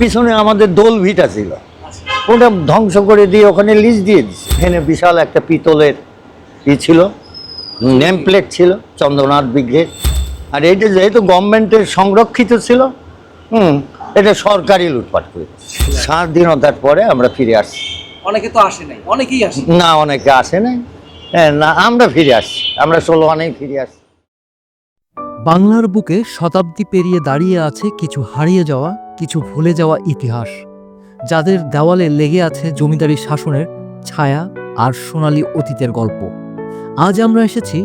পিছনে আমাদের দোল ভিটা ছিল। ওটা ধ্বংস করে দিয়ে ওখানে লিজ দিয়ে দিচ্ছে এখানে বিশাল একটা পিতলের ই ছিল নেম প্লেট ছিল চন্দ্রনাথ বিগ্রেড আর এইটা যেহেতু গভর্নমেন্টের সংরক্ষিত ছিল হুম এটা সরকারি লুটপাট করে স্বাধীনতার পরে আমরা ফিরে আসছি। অনেকে তো আসে নাই অনেকেই আসে না অনেকে আসে নাই। হ্যাঁ না আমরা ফিরে আসছি। আমরা ষোলো অনেক ফিরে আসছি। বাংলার বুকে শতাব্দী পেরিয়ে দাঁড়িয়ে আছে কিছু হারিয়ে যাওয়া কিছু ভুলে যাওয়া ইতিহাস, যাদের দেওয়ালে লেগে আছে জমিদারি শাসনের ছায়া আর সোনালী অতীতের গল্প। আজ আমরা এসেছি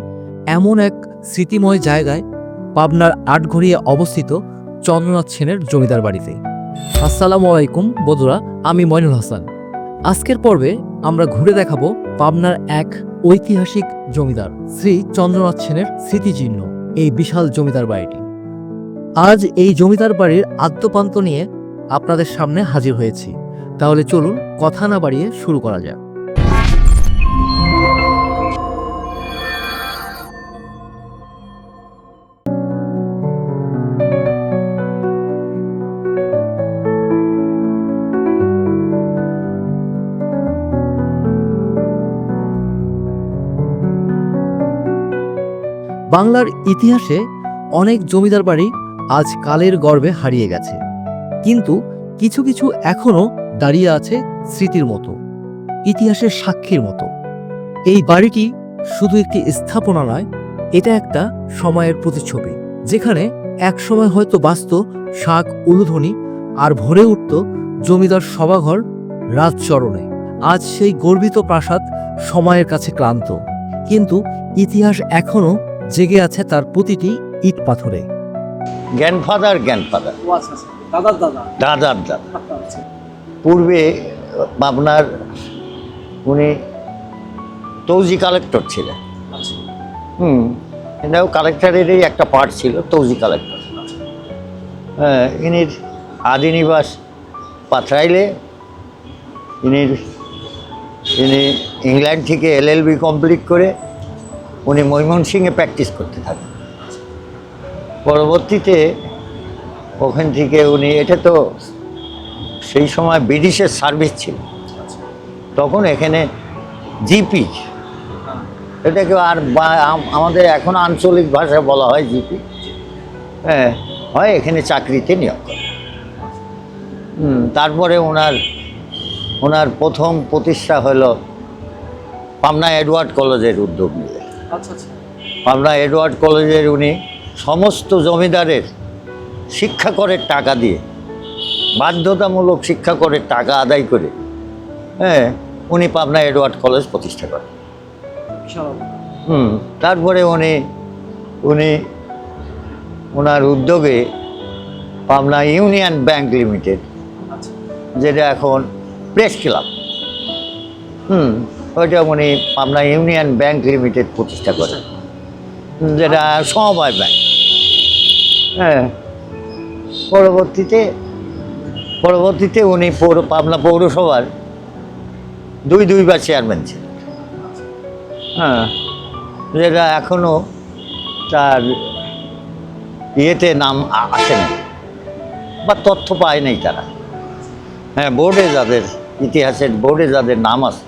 এমন এক স্মৃতিময় জায়গায়, পাবনার আটঘরিয়ে অবস্থিত চন্দ্রনাথ সেনের জমিদার বাড়িতে। আসসালামু আলাইকুম বদুরা আমি মইনুল হাসান। আজকের পর্বে আমরা ঘুরে দেখাবো পাবনার এক ঐতিহাসিক জমিদার, শ্রী চন্দ্রনাথ সেনের স্মৃতিচিহ্ন, এই বিশাল জমিদার বাড়িটি। আজ এই জমিদার বাড়ির আদ্যপান্ত নিয়ে আপনাদের সামনে হাজির হয়েছি। তাহলে চলুন কথা না বাড়িয়ে শুরু করা যাক। বাংলার ইতিহাসে অনেক জমিদার বাড়ি আজ কালের গর্ভে হারিয়ে গেছে। কিন্তু কিছু কিছু এখনও দাঁড়িয়ে আছে স্মৃতির মতো, ইতিহাসের সাক্ষীর মতো। এই বাড়িটি শুধু একটি স্থাপনা নয়, এটা একটা সময়ের প্রতিচ্ছবি, যেখানে এক সময় হয়তো বাস্ত শাক উলুধ্বনি আর ভরে উঠত জমিদার সভাঘর রাজচরণে। আজ সেই গর্বিত প্রাসাদ সময়ের কাছে ক্লান্ত, কিন্তু ইতিহাস এখনও জেগে আছে তার প্রতিটি ইট পাথরে গ্র্যান্ডফাদার গ্র্যান্ডফাদার আচ্ছা আচ্ছা। দাদার দাদা? দাদার দাদা। আচ্ছা পূর্বে আপনার উনি তৌজি কালেক্টর ছিলেন। হুম এটাও কালেক্টরেরই একটা পার্ট ছিল তৌজি কালেক্টর হ্যাঁ ইনির আদি নিবাস পাথরাইলে ইনির ইনি ইংল্যান্ড থেকে এলএলবি কমপ্লিট করে উনি ময়মনসিংহে প্র্যাকটিস করতে থাকেন। পরবর্তীতে ওখান থেকে উনি এটা তো সেই সময় ব্রিটিশের সার্ভিস ছিল। তখন এখানে জিপি এটাকে আর আমাদের এখন আঞ্চলিক ভাষায় বলা হয় জিপি হ্যাঁ হয় এখানে চাকরিতে নিয়োগ করে। তারপরে ওনার ওনার প্রথম প্রতিষ্ঠা হলো পাবনা এডওয়ার্ড কলেজের উদ্যোগ নিলে আচ্ছা আচ্ছা। পাবনা এডওয়ার্ড কলেজের উনি সমস্ত জমিদারের শিক্ষা করের টাকা দিয়ে, বাধ্যতামূলক শিক্ষা করের টাকা আদায় করে হ্যাঁ উনি পাবনা এডওয়ার্ড কলেজ প্রতিষ্ঠা করেন। হুম, তারপরে উনি উনি ওনার উদ্যোগে পাবনা ইউনিয়ন ব্যাংক লিমিটেড, যেটা এখন প্রেস ক্লাব, হুম, ওইটা উনি পাবনা ইউনিয়ন ব্যাংক লিমিটেড প্রতিষ্ঠা করেন, যেটা সমবায় ব্যাংক। হ্যাঁ। পরবর্তীতে পরবর্তীতে উনি পৌর, পাবনা পৌরসভার দুই দুইবার চেয়ারম্যান ছিলেন। হ্যাঁ। যেটা এখনও তার ইয়েতে নাম আসে বা তথ্য পায় নাই তারা। হ্যাঁ বোর্ডে যাদের ইতিহাসের বোর্ডে যাদের নাম আছে,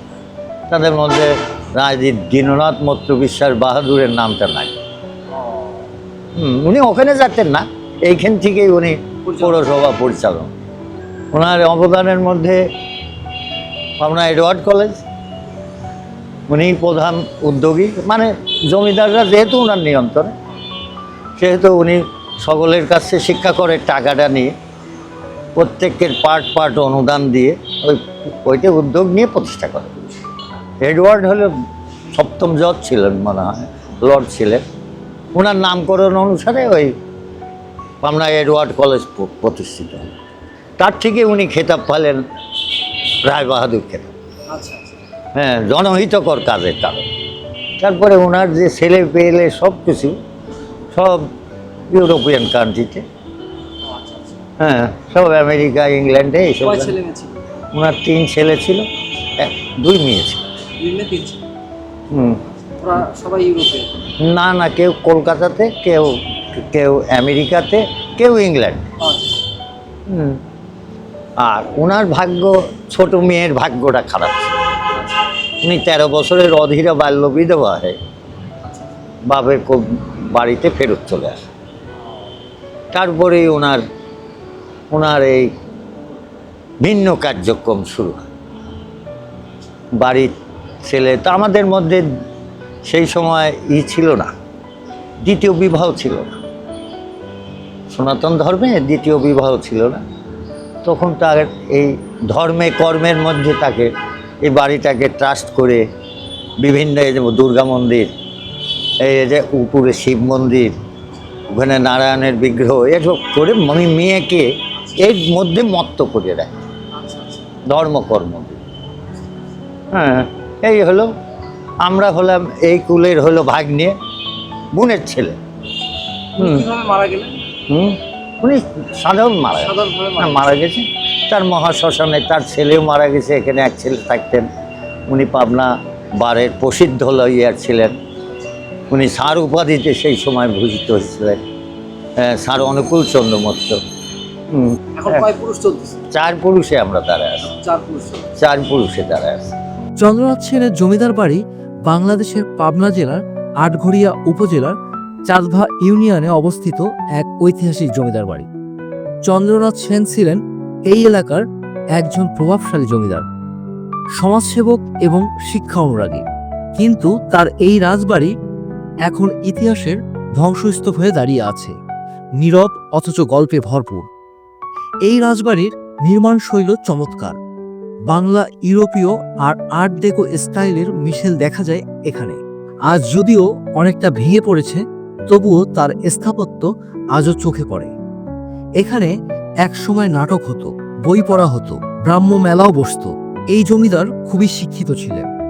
তাদের মধ্যে রাজদীপ দীননাথ মত্র বিশ্বাস বাহাদুরের নামটা নাই। উনি ওখানে যেতেন না। এইখান থেকেই উনি পৌরসভা পরিচালন ওনার অবদানের মধ্যে পাবনা এডওয়ার্ড কলেজ, উনি প্রধান উদ্যোগী। মানে জমিদাররা যেহেতু ওনার নিয়ন্ত্রণে, সেহেতু উনি সকলের কাছে শিক্ষা করে টাকাটা নিয়ে, প্রত্যেকের পার্ট পার্ট অনুদান দিয়ে ওই ওইটা উদ্যোগ নিয়ে প্রতিষ্ঠা করে এডওয়ার্ড হলে সপ্তম জজ ছিলেন মনে হয়, লর্ড ছিলেন। ওনার নামকরণ অনুসারে ওই পাবনা এডওয়ার্ড কলেজ প্রতিষ্ঠিত। তার থেকে উনি খেতাব পালেন রায় বাহাদুর খেতাব। আচ্ছা আচ্ছা। হ্যাঁ জনহিতকর কাজের কারণ। তারপরে ওনার যে ছেলে পেলে সব কিছু সব ইউরোপিয়ান কান্ট্রিতে। আচ্ছা হ্যাঁ সব আমেরিকা ইংল্যান্ডে এইসব। ওনার তিন ছেলে ছিল দুই মেয়ে ছিল। হুম। ওরা সবাই ইউরোপে? না না কেউ কলকাতাতে কেউ কেউ আমেরিকাতে কেউ ইংল্যান্ড। আচ্ছা। আর ওনার ভাগ্য ছোট মেয়ের ভাগ্যটা খারাপ ছিল। উনি তেরো বছরের অধীরা বাল্য বিধবা হয় বাপের বাড়িতে ফেরত চলে আসে। তারপরেই ওনার ওনার এই ভিন্ন কার্যক্রম শুরু হয়। বাড়ির ছেলে তো আমাদের মধ্যে সেই সময় ই ছিল না, দ্বিতীয় বিবাহ ছিল না। সনাতন ধর্মে দ্বিতীয় বিবাহ ছিল না। তখন তার এই ধর্মে কর্মের মধ্যে তাকে, এই বাড়িটাকে ট্রাস্ট করে বিভিন্ন এই যে দুর্গা মন্দির, এই যে উপরে শিব মন্দির, ওখানে নারায়ণের বিগ্রহ, এসব করে আমি মেয়েকে এর মধ্যে মত্ত করে আচ্ছা ধর্মকর্ম। হ্যাঁ এই হলো আমরা হলাম এই কুলের হলো ভাগ নিয়ে বোনের ছেলে। মারা গেলেন? হুম? উনি সাধারণ মারা গেছেন। হ্যাঁ, মারা গেছে। তার মহাশ্মশানে তার ছেলেও মারা গেছে এখানে এক ছেলে থাকতেন। উনি পাবনা বারের প্রসিদ্ধ লইয়ার ছিলেন। উনি সার উপাধিতে সেই সময় ভূষিত হয়েছিলেন। হ্যাঁ, স্যার অনুকূল চন্দ্র মত্ত। হুম, এখন হ্যাঁ, কয় পুরুষ চলতেছে? চার পুরুষে আমরা দাঁড়ায় আছি। চার চার পুরুষে দাঁড়ায় আছি। চন্দ্রনাথ সেনের জমিদার বাড়ি বাংলাদেশের পাবনা জেলার আটঘরিয়া উপজেলার চাঁদভা ইউনিয়নে অবস্থিত এক ঐতিহাসিক জমিদার বাড়ি। চন্দ্রনাথ সেন ছিলেন এই এলাকার একজন প্রভাবশালী জমিদার। সমাজসেবক এবং শিক্ষা অনুরাগী। কিন্তু তার এই রাজবাড়ি এখন ইতিহাসের ধ্বংসস্তূপ হয়ে দাঁড়িয়ে আছে। নীরব অথচ গল্পে ভরপুর। এই রাজবাড়ির নির্মাণ শৈল চমৎকার। বাংলা ইউরোপীয় আর আর্ট ডেকো স্টাইলের মিশেল দেখা যায় এখানে। আজ যদিও অনেকটা ভেঙে পড়েছে, তবুও তার স্থাপত্য আজও চোখে পড়ে। এখানে এক সময় নাটক হতো, বই পড়া হতো ব্রাহ্ম মেলাও বসত। এই জমিদার খুবই শিক্ষিত ছিলেন।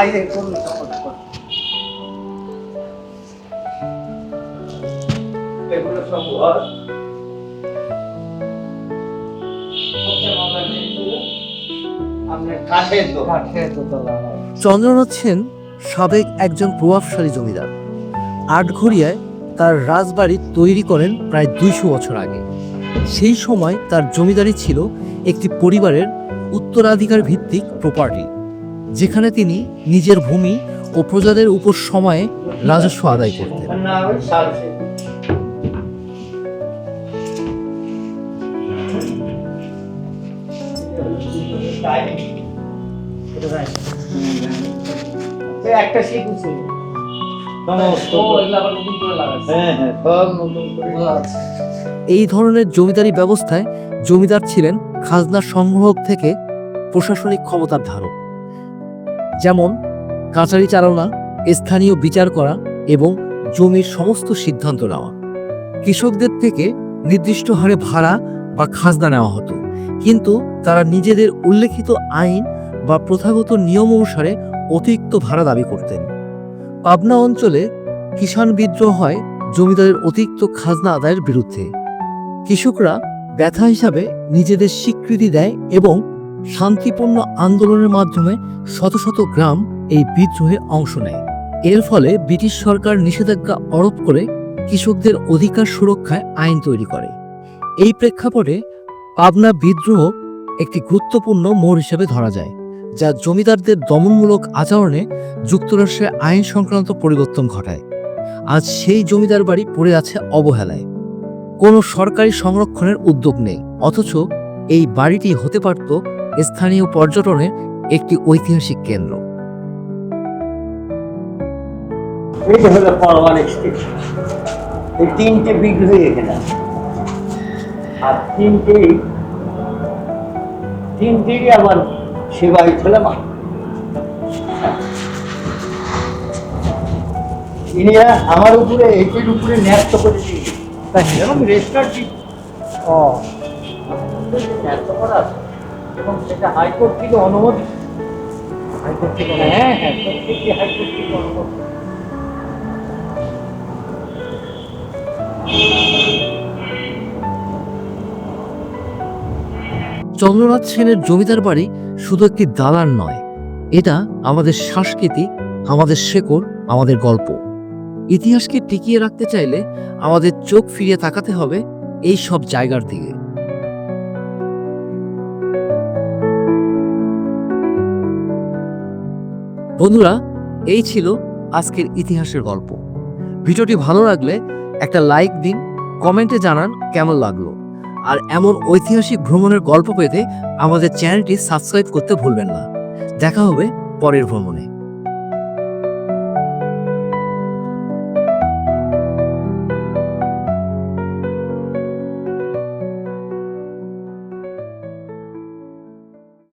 বাইরে এগুলো সব ঘর। চন্দ্রনাথ সেন সাবেক একজন প্রভাবশালী জমিদার। আটঘরিয়ায় তার রাজবাড়ি তৈরি করেন প্রায় দুইশো বছর আগে। সেই সময় তার জমিদারি ছিল একটি পরিবারের উত্তরাধিকার ভিত্তিক প্রপার্টি যেখানে তিনি নিজের ভূমি ও প্রজাদের উপর সময়ে রাজস্ব আদায় করতেন। এই ধরনের জমিদারি ব্যবস্থায় জমিদার ছিলেন খাজনা সংগ্রহ থেকে প্রশাসনিক ক্ষমতার ধারক। যেমন কাচারি চালনা, স্থানীয় বিচার করা এবং জমির সমস্ত সিদ্ধান্ত নেওয়া। কৃষকদের থেকে নির্দিষ্ট হারে ভাড়া বা খাজনা নেওয়া হতো। কিন্তু তারা নিজেদের উল্লেখিত আইন বা প্রথাগত নিয়ম অনুসারে অতিরিক্ত ভাড়া দাবি করতেন। পাবনা অঞ্চলে কিষাণ বিদ্রোহ হয় জমিদারের অতিরিক্ত খাজনা আদায়ের বিরুদ্ধে। কৃষকরা ব্যথা হিসাবে নিজেদের স্বীকৃতি দেয় এবং শান্তিপূর্ণ আন্দোলনের মাধ্যমে শত শত গ্রাম এই বিদ্রোহে অংশ নেয়। এর ফলে ব্রিটিশ সরকার নিষেধাজ্ঞা আরোপ করে কৃষকদের অধিকার সুরক্ষায় আইন তৈরি করে। এই প্রেক্ষাপটে পাবনা বিদ্রোহ একটি গুরুত্বপূর্ণ মোড় হিসেবে ধরা যায়, যা জমিদারদের দমনমূলক আচরণে যুক্তরাষ্ট্রে আইন সংক্রান্ত পরিবর্তন ঘটায়। আজ সেই জমিদার বাড়ি পড়ে আছে অবহেলায়। কোনো সরকারি সংরক্ষণের উদ্যোগ নেই, অথচ এই বাড়িটি হতে পারত স্থানীয় পর্যটনের একটি ঐতিহাসিক কেন্দ্র। এই হলো পারমানেন্ট স্টেশন। এই তিনটে বিগ্রহ এখানে আছে। আর তিনটেই তিনটেরই আমার সেবাই ছিলাম। ইনিরা আমার উপরে এইটির উপরে ন্যস্ত করে দিয়েছে এবং রেজিস্টার ও। ন্যস্ত করা আছে। এবং সেটা হাইকোর্ট থেকে অনুমতি হাইকোর্ট থেকে হ্যাঁ হ্যাঁ। প্রত্যেকটি হাইকোর্ট থেকে অনুমতি চন্দ্রনাথ সেনের জমিদার বাড়ি শুধু একটি দালান নয় এটা আমাদের সংস্কৃতি আমাদের শেকড় আমাদের গল্প। ইতিহাসকে টিকিয়ে রাখতে চাইলে আমাদের চোখ ফিরিয়ে তাকাতে হবে এই সব জায়গার দিকে। বন্ধুরা, এই ছিল আজকের ইতিহাসের গল্প। ভিডিওটি ভালো লাগলে একটা লাইক দিন, কমেন্টে জানান কেমন লাগল। আর এমন ঐতিহাসিক ভ্রমণের গল্প পেতে আমাদের চ্যানেলটি সাবস্ক্রাইব করতে ভুলবেন না। দেখা হবে পরের ভ্রমণে।